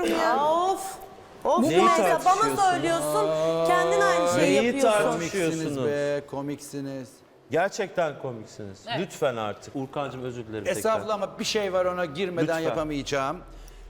ya. Of. Of Neyi Rümeysa bana tartışıyorsun? söylüyorsun. Kendin aynı şeyi Neyi yapıyorsun. Komiksiniz Konuşuyorsunuz. be, komiksiniz. Gerçekten komiksiniz. Lütfen artık. Urkancığım özür dilerim tekrar. Estağfurullah ama bir şey var ona girmeden Lütfen. yapamayacağım.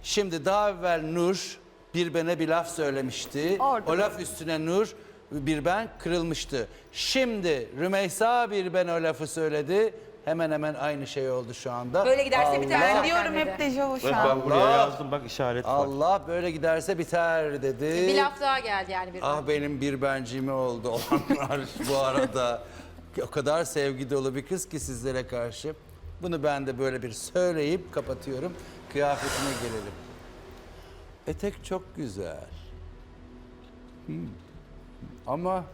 Şimdi daha evvel Nur bir bene bir laf söylemişti. Orada. O laf üstüne Nur bir ben kırılmıştı. Şimdi Rümeysa bir ben o lafı söyledi. Hemen hemen aynı şey oldu şu anda. Böyle giderse biter. Allah, Diyorum hep dejavu şu an. Ben buraya yazdım bak işaret var. Allah böyle giderse biter dedi. Bir laf daha geldi yani bir. Ah benim bir bencime oldu olanlar bu arada. O kadar sevgi dolu bir kız ki sizlere karşı. Bunu ben de böyle bir söyleyip kapatıyorum. Kıyafetine gelelim. Etek çok güzel. Hmm. Ama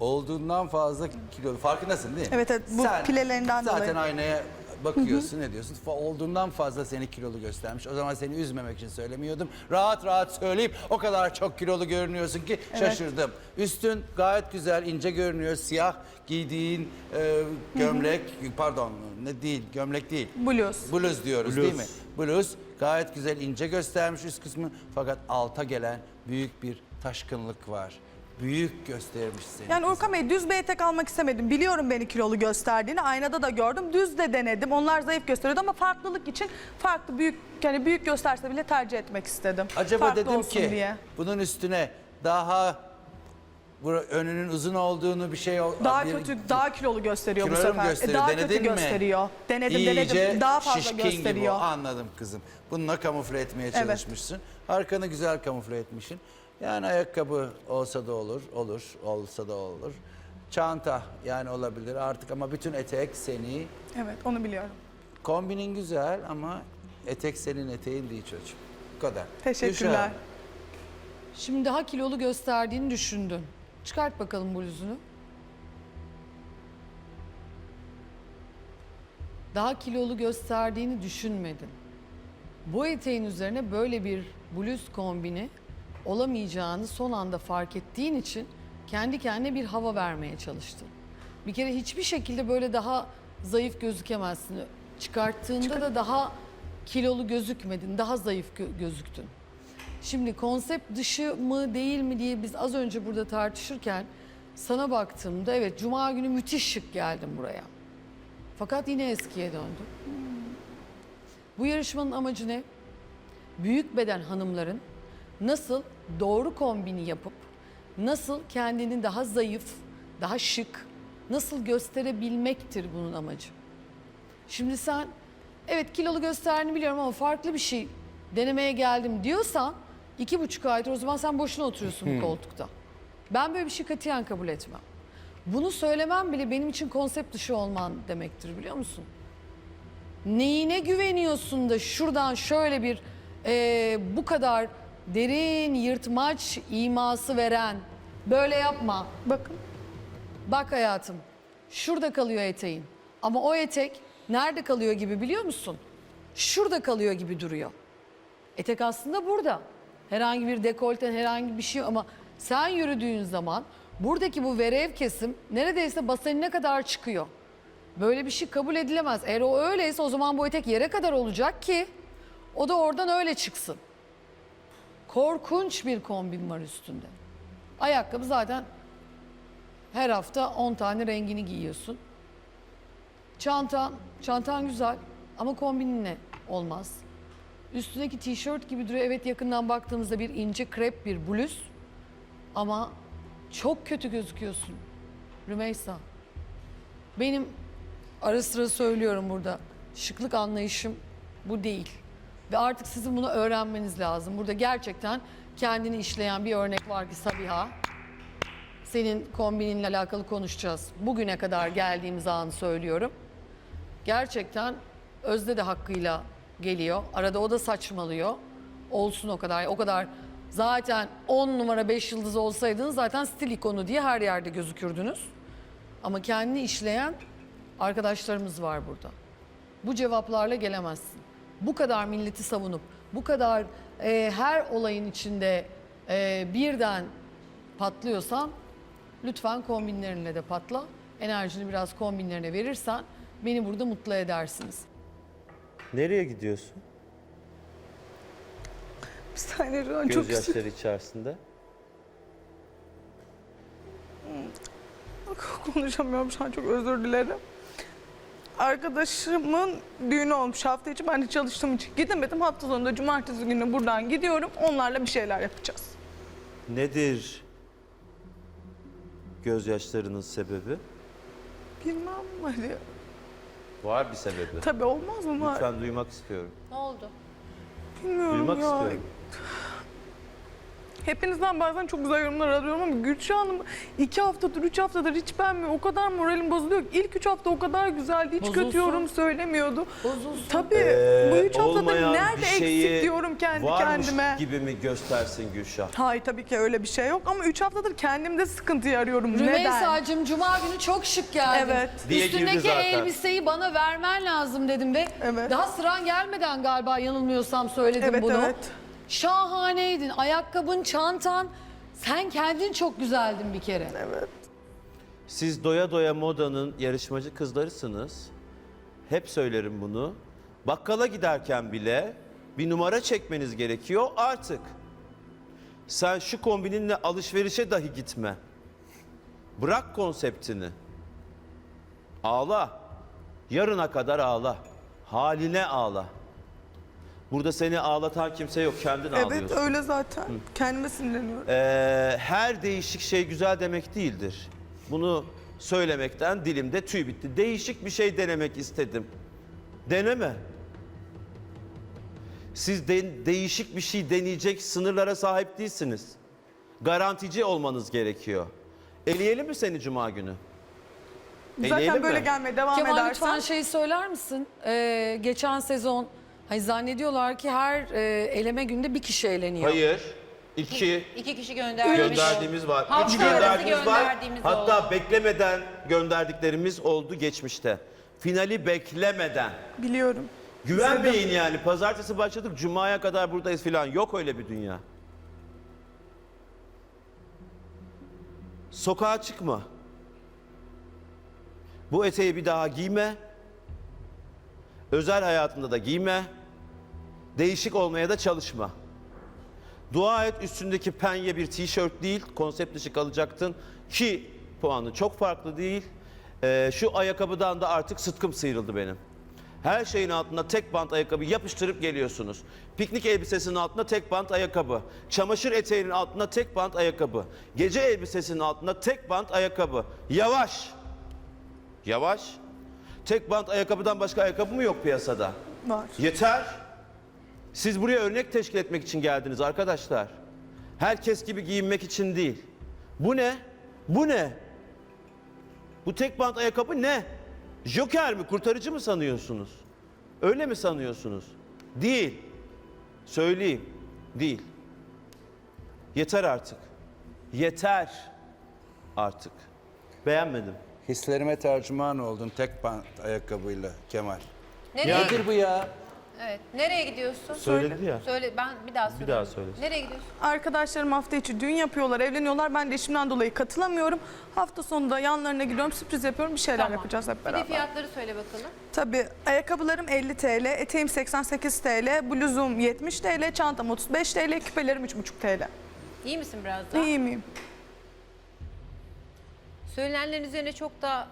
olduğundan fazla kilo. Farkındasın değil mi? Evet, evet. Bu pilelerinden zaten dolayı. aynaya bakıyorsun ne diyorsun? Fa- Olduğundan fazla seni kilolu göstermiş. O zaman seni üzmemek için söylemiyordum. Rahat rahat söyleyip o kadar çok kilolu görünüyorsun ki şaşırdım. Üstün gayet güzel, ince görünüyor. Siyah giydiğin e, gömlek, pardon ne değil, gömlek değil. Bluz. Bluz diyoruz Bluz. değil mi? Bluz gayet güzel ince göstermiş üst kısmı fakat alta gelen büyük bir taşkınlık var. Büyük göstermiş seni. Yani Urkan Bey düz bir etek almak istemedim. Biliyorum beni kilolu gösterdiğini. Aynada da gördüm. Düz de denedim. Onlar zayıf gösteriyordu ama farklılık için farklı büyük yani büyük gösterse bile tercih etmek istedim. Acaba Farklı dedim olsun ki diye. bunun üstüne daha önünün uzun olduğunu bir şey Daha bir- kötü, daha kilolu gösteriyor bu kilolu sefer. E, gösteriyor? daha Denedin kötü mi? gösteriyor. Denedim İyice denedim. Daha fazla gibi gösteriyor. o. Anladım kızım. Bununla kamufle etmeye Evet. çalışmışsın. Arkanı güzel kamufle etmişsin. Yani ayakkabı olsa da olur, olur, olsa da olur. Çanta yani olabilir artık ama bütün etek seni. Evet onu biliyorum. Kombinin güzel ama etek senin eteğin değil çocuğum. Bu kadar. Teşekkürler. Şimdi daha kilolu gösterdiğini düşündün. Çıkart bakalım bluzunu. Daha kilolu gösterdiğini düşünmedin. Bu eteğin üzerine böyle bir bluz kombini olamayacağını son anda fark ettiğin için kendi kendine bir hava vermeye çalıştın. Bir kere hiçbir şekilde böyle daha zayıf gözükemezsin. Çıkarttığında da daha kilolu gözükmedin, daha zayıf gö- gözüktün. Şimdi konsept dışı mı değil mi diye biz az önce burada tartışırken sana baktığımda evet cuma günü müthiş şık geldim buraya. Fakat yine eskiye döndüm. Bu yarışmanın amacı ne? Büyük beden hanımların nasıl doğru kombini yapıp nasıl kendini daha zayıf, daha şık, nasıl gösterebilmektir bunun amacı. Şimdi sen evet kilolu gösterdiğini biliyorum ama farklı bir şey denemeye geldim diyorsan iki buçuk aydır o zaman sen boşuna oturuyorsun bu koltukta. Ben böyle bir şey katiyen kabul etmem. Bunu söylemem bile benim için konsept dışı olman demektir biliyor musun? Neyine güveniyorsun da şuradan şöyle bir eee, bu kadar derin yırtmaç iması veren böyle yapma. Bakın Bak hayatım, şurada kalıyor eteğin. Ama o etek nerede kalıyor gibi biliyor musun? Şurada kalıyor gibi duruyor. Etek aslında burada. Herhangi bir dekolten, herhangi bir şey ama sen yürüdüğün zaman buradaki bu verev kesim neredeyse basenine kadar çıkıyor. Böyle bir şey kabul edilemez. Eğer o öyleyse o zaman bu etek yere kadar olacak ki o da oradan öyle çıksın. Korkunç bir kombin var üstünde. Ayakkabı zaten her hafta 10 tane rengini giyiyorsun. Çantan, çantan güzel ama kombininle olmaz. Üstündeki tişört gibi duruyor. Evet yakından baktığımızda bir ince krep bir bluz. Ama çok kötü gözüküyorsun. Rümeysa. Benim ara sıra söylüyorum burada. Şıklık anlayışım bu değil. Ve artık sizin bunu öğrenmeniz lazım. Burada gerçekten kendini işleyen bir örnek var ki Sabiha. Senin kombininle alakalı konuşacağız. Bugüne kadar geldiğimiz anı söylüyorum. Gerçekten Özde de hakkıyla geliyor. Arada o da saçmalıyor. Olsun o kadar. O kadar zaten 10 numara 5 yıldız olsaydınız zaten stil ikonu diye her yerde gözükürdünüz. Ama kendini işleyen arkadaşlarımız var burada. Bu cevaplarla gelemezsin. Bu kadar milleti savunup, bu kadar e, her olayın içinde e, birden patlıyorsan lütfen kombinlerinle de patla. Enerjini biraz kombinlerine verirsen beni burada mutlu edersiniz. Nereye gidiyorsun? Bir saniye şu an çok Gözyaşları içerisinde. konuşamıyorum şu an çok özür dilerim. Arkadaşımın düğünü olmuş hafta içi. Ben de çalıştığım için gidemedim. Hafta sonunda cumartesi günü buradan gidiyorum. Onlarla bir şeyler yapacağız. Nedir gözyaşlarının sebebi? Bilmem hadi. Var bir sebebi. Tabii olmaz mı? Lütfen duymak istiyorum. Ne oldu? Bilmiyorum Duymak ya. istiyorum. Hepinizden bazen çok güzel yorumlar alıyorum ama Gülşah Hanım iki haftadır, üç haftadır hiç beğenmiyor. O kadar moralim bozuluyor ki. İlk üç hafta o kadar güzeldi. Hiç Bozulsun. kötü yorum söylemiyordu. Bozulsun. Tabii. Ee, bu üç haftadır olmayan nerede bir şeyi eksik diyorum kendi varmış kendime. gibi mi göstersin Gülşah? Hayır tabii ki öyle bir şey yok ama üç haftadır kendimde sıkıntıyı arıyorum. Neden? Rümeysa'cığım cuma günü çok şık geldin. Evet. Diye girdi Üstündeki zaten. elbiseyi bana vermen lazım dedim ve Evet. daha sıran gelmeden galiba yanılmıyorsam söyledim Evet bunu. evet. Şahaneydin. Ayakkabın, çantan. Sen kendin çok güzeldin bir kere. Evet. Siz doya doya modanın yarışmacı kızlarısınız. Hep söylerim bunu. Bakkala giderken bile bir numara çekmeniz gerekiyor artık. Sen şu kombininle alışverişe dahi gitme. Bırak konseptini. Ağla. Yarına kadar ağla. Haline ağla. Burada seni ağlatan kimse yok. Kendin Evet ağlıyorsun. öyle zaten. Kendime sinirleniyorum. Ee, her değişik şey güzel demek değildir. Bunu söylemekten dilimde tüy bitti. Değişik bir şey denemek istedim. Deneme. Siz de- değişik bir şey deneyecek sınırlara sahip değilsiniz. Garantici olmanız gerekiyor. Eleyelim mi seni cuma günü? Zaten Eleyelim böyle mi? gelmeye devam Kemal edersen. lütfen şeyi söyler misin? Ee, geçen sezon hani zannediyorlar ki her e, eleme günde bir kişi eleniyor. Hayır. İki. İki kişi gönderdiğimiz gönderdiğimiz var. Hafta Üç arası gönderdiğimiz var. gönderdiğimiz Hatta beklemeden gönderdiklerimiz oldu geçmişte. Finali beklemeden. Biliyorum. Güvenmeyin yani. Pazartesi başladık. Cuma'ya kadar buradayız filan. Yok öyle bir dünya. Sokağa çıkma. Bu eteği bir daha giyme. Özel hayatında da giyme. Değişik olmaya da çalışma. Dua et üstündeki penye bir tişört değil, konsept dışı kalacaktın ki puanı çok farklı değil. Ee, şu ayakkabıdan da artık sıtkım sıyrıldı benim. Her şeyin altına tek bant ayakkabı yapıştırıp geliyorsunuz. Piknik elbisesinin altına tek bant ayakkabı. Çamaşır eteğinin altına tek bant ayakkabı. Gece elbisesinin altına tek bant ayakkabı. Yavaş. Yavaş. Tek bant ayakkabıdan başka ayakkabı mı yok piyasada? Var. Yeter. Siz buraya örnek teşkil etmek için geldiniz arkadaşlar. Herkes gibi giyinmek için değil. Bu ne? Bu ne? Bu tek bant ayakkabı ne? Joker mi? Kurtarıcı mı sanıyorsunuz? Öyle mi sanıyorsunuz? Değil. Söyleyeyim. Değil. Yeter artık. Yeter. Artık. Beğenmedim. Hislerime tercüman oldun tek bant ayakkabıyla Kemal. Nereye, Nedir bu ya? Evet, nereye gidiyorsun? Söyledi ya. Söyle ben bir daha söyle. daha söyle. Nereye gidiyorsun? Arkadaşlarım hafta içi düğün yapıyorlar, evleniyorlar. Ben de işimden dolayı katılamıyorum. Hafta sonunda yanlarına gidiyorum, sürpriz yapıyorum. Bir şeyler Tamam. yapacağız hep Bir de beraber. fiyatları söyle bakalım. Tabii ayakkabılarım 50 TL, eteğim 88 TL, bluzum 70 TL, çantam 35 TL, küpelerim 3,5 TL. İyi misin biraz daha? İyi miyim? Söylenenlerin üzerine çok da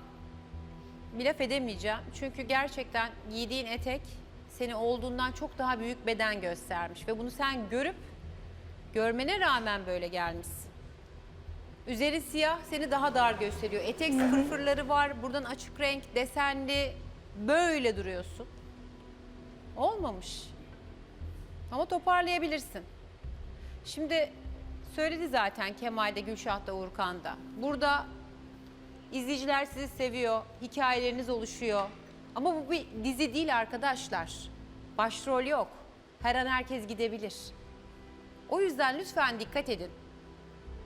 bir laf edemeyeceğim. Çünkü gerçekten giydiğin etek seni olduğundan çok daha büyük beden göstermiş. Ve bunu sen görüp görmene rağmen böyle gelmişsin. Üzeri siyah seni daha dar gösteriyor. Etek fırfırları var. Buradan açık renk, desenli. Böyle duruyorsun. Olmamış. Ama toparlayabilirsin. Şimdi söyledi zaten Kemal'de, Gülşah'ta, Urkan'da. Burada İzleyiciler sizi seviyor, hikayeleriniz oluşuyor. Ama bu bir dizi değil arkadaşlar. Başrol yok. Her an herkes gidebilir. O yüzden lütfen dikkat edin.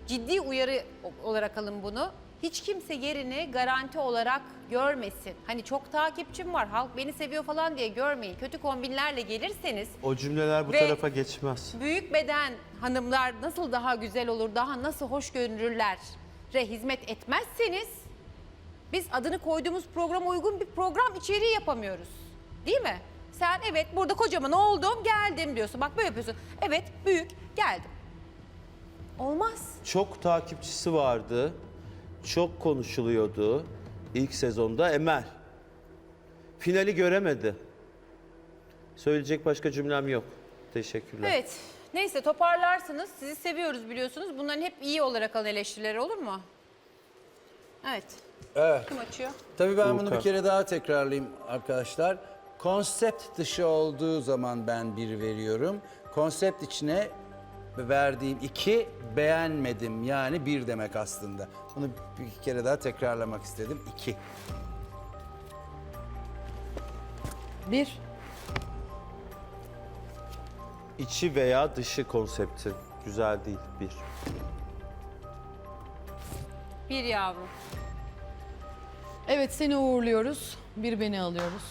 Ciddi uyarı olarak alın bunu. Hiç kimse yerini garanti olarak görmesin. Hani çok takipçim var, halk beni seviyor falan diye görmeyin. Kötü kombinlerle gelirseniz O cümleler bu tarafa geçmez. büyük beden hanımlar nasıl daha güzel olur, daha nasıl hoş görünürler hizmet etmezseniz biz adını koyduğumuz programa uygun bir program içeriği yapamıyoruz. Değil mi? Sen evet burada kocaman oldum geldim diyorsun. Bak böyle yapıyorsun. Evet büyük geldim. Olmaz. Çok takipçisi vardı. Çok konuşuluyordu. İlk sezonda Emel. Finali göremedi. Söyleyecek başka cümlem yok. Teşekkürler. Evet. Neyse toparlarsınız. Sizi seviyoruz biliyorsunuz. Bunların hep iyi olarak alın eleştirileri olur mu? Evet. Evet. Kim açıyor? Tabii ben bunu bir kere daha tekrarlayayım arkadaşlar. Konsept dışı olduğu zaman ben bir veriyorum. Konsept içine verdiğim iki beğenmedim yani bir demek aslında. Bunu bir kere daha tekrarlamak istedim. İki. Bir, İçi veya dışı konsepti. Güzel değil. Bir. Bir yavrum. Evet seni uğurluyoruz. Bir beni alıyoruz.